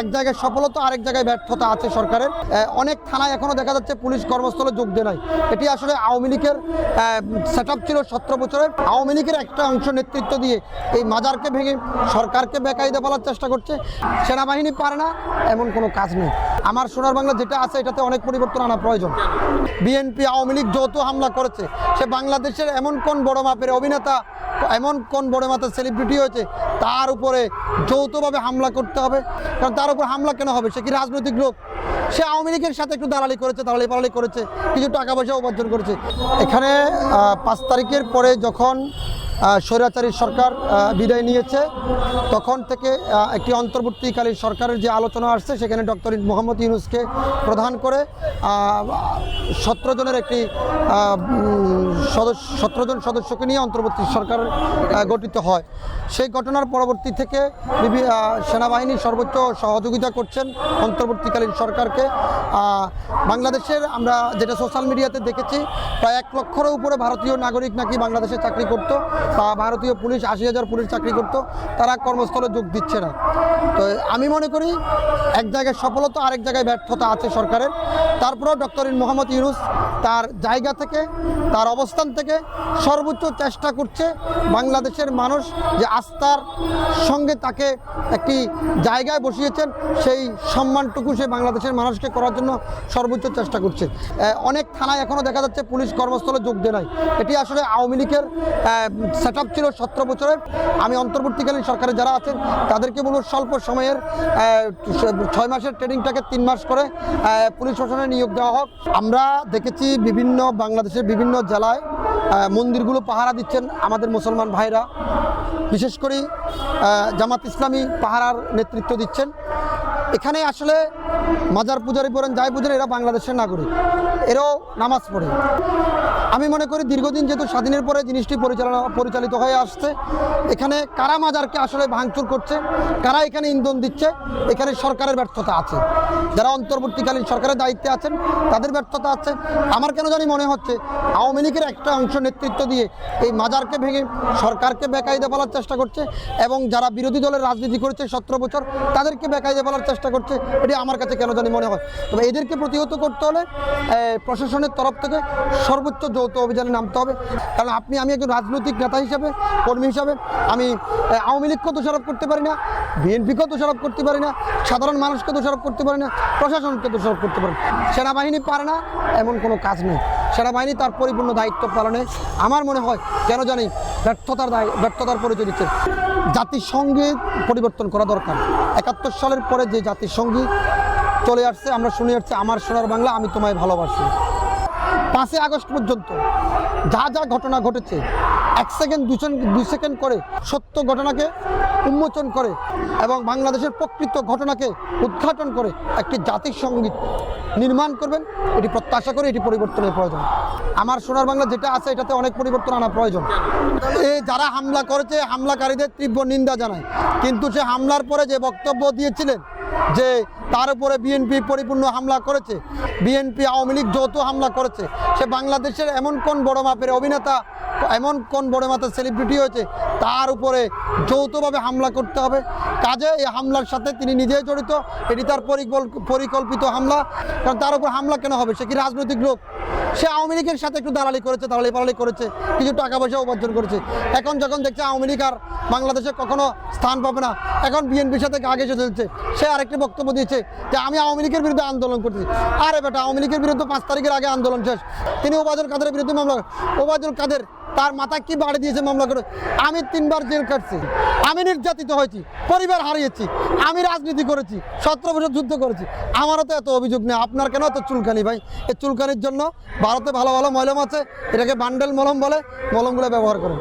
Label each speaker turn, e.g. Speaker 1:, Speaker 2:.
Speaker 1: এক জায়গায় সফলতা, আরেক জায়গায় ব্যর্থতা আছে সরকারের। অনেক থানায় এখনও দেখা যাচ্ছে পুলিশ কর্মস্থলে যোগ দেয় নাই। এটি আসলে আওয়ামী লীগের সেট ছিল সতেরো বছরের। আওয়ামী লীগের একটা অংশ নেতৃত্ব দিয়ে এই মাজারকে ভেঙে সরকারকে বেকায়দা বলার চেষ্টা করছে। সেনাবাহিনী পারে না, এমন কোনো কাজ নেই। আমার সোনার বাংলা যেটা আছে, এটাতে অনেক পরিবর্তন আনা প্রয়োজন। বিএনপি আওয়ামী লীগ যৌথ হামলা করেছে। সে বাংলাদেশের এমন কোন বড় মাপের অভিনেতা এমন কোন বড় মাথার সেলিব্রিটি হয়েছে? তার উপরে যৌথভাবে হামলা করতে হবে। কারণ তার উপর হামলা কেন হবে? সে কি রাজনৈতিক লোক? সে আওয়ামী লীগের সাথে একটু দালালি করেছে, দালালি পালালি করেছে, কিছু টাকা পয়সা উপার্জন করেছে। এখানে পাঁচ তারিখের পরে যখন স্বৈরাচারী সরকার বিদায় নিয়েছে। তখন থেকে একটি অন্তর্বর্তীকালীন সরকারের যে আলোচনা আসছে, সেখানে ডক্টর মোহাম্মদ ইউনুসকে প্রধান করে সতেরো জনের একটি সদস্য, সতেরো জন সদস্যকে নিয়ে অন্তর্বর্তী সরকার গঠিত হয়। সেই ঘটনার পরবর্তী থেকে সেনাবাহিনী সর্বোচ্চ সহযোগিতা করছেন অন্তর্বর্তীকালীন সরকারকে। বাংলাদেশের আমরা যেটা সোশ্যাল মিডিয়াতে দেখেছি, প্রায় এক লক্ষের উপরে ভারতীয় নাগরিক নাকি বাংলাদেশে চাকরি করত। ভারতীয় পুলিশ আশি হাজার পুলিশ চাকরি করত, তারা কর্মস্থলে যোগ দিচ্ছে না। তো আমি মনে করি এক জায়গায় সফলতা, আরেক জায়গায় ব্যর্থতা আছে সরকারের। তারপরেও ডক্টর মোহাম্মদ ইউনুস তার জায়গা থেকে, তার অবস্থান থেকে সর্বোচ্চ চেষ্টা করছে বাংলাদেশের মানুষ যে আস্থার সঙ্গে তাকে একটি জায়গায় বসিয়েছেন, সেই সম্মানটুকু সে বাংলাদেশের মানুষকে করার জন্য সর্বোচ্চ চেষ্টা করছে। অনেক থানায় এখনও দেখা যাচ্ছে পুলিশ কর্মস্থলে যোগ দেয় নাই। এটি আসলে আওয়ামী লীগের সেট ছিল সতেরো বছরের। আমি অন্তর্বর্তীকালীন সরকারে যারা আছেন, তাদেরকে বলব স্বল্প সময়ের ছয় মাসের ট্রেনিংটাকে তিন মাস করে পুলিশ প্রশাসনে নিয়োগ দেওয়া হোক। আমরা দেখেছি বিভিন্ন বাংলাদেশের বিভিন্ন জেলায় মন্দিরগুলো পাহারা দিচ্ছেন আমাদের মুসলমান ভাইরা। বিশেষ করে জামাত ইসলামী পাহারার নেতৃত্ব দিচ্ছেন। এখানে আসলে মাজার পূজারি পড়েন যাই পূজারি এরা বাংলাদেশের নাগরিক। এরাও নামাজ পড়ে। আমি মনে করি দীর্ঘদিন যেহেতু স্বাধীনের পরে জিনিসটি পরিচালনা পরিচালিত হয়ে আসছে, এখানে কারা মাজারকে আসলে ভাঙচুর করছে, কারা এখানে ইন্ধন দিচ্ছে, এখানে সরকারের ব্যর্থতা আছে। যারা অন্তর্বর্তীকালীন সরকারের দায়িত্বে আছেন, তাদের ব্যর্থতা আছে। আমার কেন জানি মনে হচ্ছে, আওয়ামী লীগের একটা অংশ নেতৃত্ব দিয়ে এই মাজারকে ভেঙে সরকারকে বেকায়দা বলার চেষ্টা করছে এবং যারা বিরোধী দলের রাজনীতি করেছে সতেরো বছর, তাদেরকে বেকায়দা বলার চেষ্টা করছে, এটি আমার কাছে কেন জানি মনে হয়। তবে এদেরকে প্রতিহত করতে হলে প্রশাসনের তরফ থেকে সর্বোচ্চ যৌথ অভিযানে নামতে হবে কারণ আপনি, আমি একজন রাজনৈতিক নেতা হিসাবে, কর্মী হিসাবে, আমি আওয়ামী লীগকেও দোষারোপ করতে পারি না, বিএনপিকেও দোষারোপ করতে পারি না, সাধারণ মানুষকে দোষারোপ করতে পারি না, প্রশাসনকে দোষারোপ করতে পারি। সেনাবাহিনী পারে না, এমন কোনো কাজ নেই। সেনাবাহিনী তার পরিপূর্ণ দায়িত্ব পালনে, আমার মনে হয় কেন জানি ব্যর্থতার দায়, ব্যর্থতার পরিচয় দিচ্ছে। জাতিসংগীত পরিবর্তন করা দরকার। একাত্তর সালের পরে যে জাতিসংগীত চলে আসছে, আমরা শুনে আসছি, আমার সোনার বাংলা, আমি তোমায় ভালোবাসি। পাঁচই আগস্ট পর্যন্ত যা যা ঘটনা ঘটেছে, এক সেকেন্ড দুই সেকেন্ড করে সত্য ঘটনাকে উন্মোচন করে এবং বাংলাদেশের প্রকৃত ঘটনাকে উদ্ঘাটন করে একটি জাতির সংগীত নির্মাণ করবেন, এটি প্রত্যাশা করে এটি পরিবর্তনের প্রয়োজন। আমার সোনার বাংলা যেটা আছে, এটাতে অনেক পরিবর্তন আনা প্রয়োজন। এ যারা হামলা করেছে, হামলাকারীদের তীব্র নিন্দা জানায় কিন্তু সে হামলার পরে যে বক্তব্য দিয়েছিলেন যে তার উপরে বিএনপি পরিপূর্ণ হামলা করেছে। বিএনপি আওয়ামী লীগ যৌথ হামলা করেছে। সে বাংলাদেশের এমন কোন বড় মাপের অভিনেতা, এমন কোন বড় মাপের সেলিব্রিটি হয়েছে, তার উপরে যৌথভাবে হামলা করতে হবে। কাজে এই হামলার সাথে তিনি নিজেই জড়িত। এটি তার পরিকল্পিত হামলা। কারণ তার উপর হামলা কেন হবে? সে কি রাজনৈতিক লোক? সে আওয়ামী লীগের সাথে একটু দালালি করেছে, দালালি পালালি করেছে, কিছু টাকা পয়সা উপার্জন করেছে। এখন যখন দেখছে আওয়ামী লীগ আর বাংলাদেশে কখনো স্থান পাবে না, এখন বিএনপির সাথে আগে চলে চলছে। সে আরেকটি বক্তব্য দিয়েছে যে, আমি আওয়ামী লীগের বিরুদ্ধে আন্দোলন করছি। আরে বেটা, আওয়ামী লীগের বিরুদ্ধে পাঁচ তারিখের আগে আন্দোলন শেষ। তিনি ওবায়দুল কাদের বিরুদ্ধে মামলা ওবায়দুল কাদের তার মাথা কি বাড়ি দিয়েছে মামলা করে? আমি তিনবার জেল কাটছি আমি নির্যাতিত হয়েছি, পরিবার হারিয়েছি, আমি রাজনীতি করেছি, সতেরো বছর যুদ্ধ করেছি। আমারও তো এত অভিযোগ নেই। আপনার কেন এত চুলকানি ভাই? এই চুলকানির জন্য ভারতে ভালো ভালো মলম আছে, এটাকে বান্ডেল মলম বলে, মলমগুলো ব্যবহার করেন।